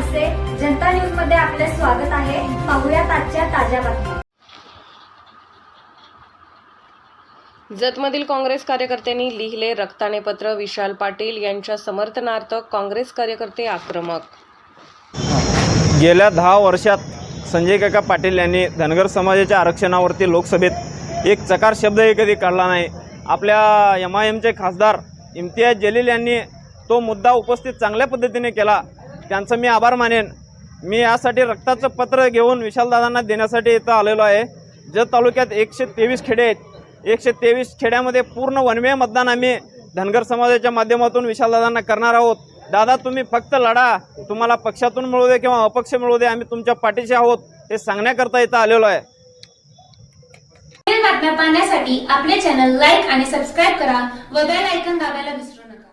जनता न्यूजमध्ये आपले स्वागत आहे. पाहुयात आजच्या ताज्या बातम्या. जतमधील काँग्रेस कार्यकर्त्यांनी लिहिले रक्ताने पत्र विशाल पाटील यांच्या समर्थनार्थ काँग्रेस कार्यकर्ते आक्रमक. गेल्या दहा वर्षात संजय काका पाटील यांनी धनगर समाजाच्या आरक्षणावरती लोकसभेत एक चकार शब्दही कधी काढला नाही. आपल्या एम आय एमचे खासदार इम्तियाज जलील यांनी तो मुद्दा उपस्थित चांगल्या पद्धतीने केला. त्यांचं मी आभार मानेन. मी यासाठी रक्ताचं पत्र घेऊन विशालदादांना देण्यासाठी इथं आलेलो आहे. जत तालुक्यात एकशे तेवीस खेडे आहेत. एकशे तेवीस खेड्यामध्ये पूर्ण वनवे मतदान आम्ही धनगर समाजाच्या माध्यमातून विशालदादांना करणार आहोत. दादा तुम्ही फक्त लढा. तुम्हाला पक्षातून मिळू दे किंवा अपक्ष मिळू दे आम्ही तुमच्या पाठीशी आहोत. हे सांगण्याकरता इथं आलेलो आहे. बातम्या पाहण्यासाठी आपले चॅनल लाईक आणि सबस्क्राईब करा व बेल ऐकन दाबायला विसरू नका.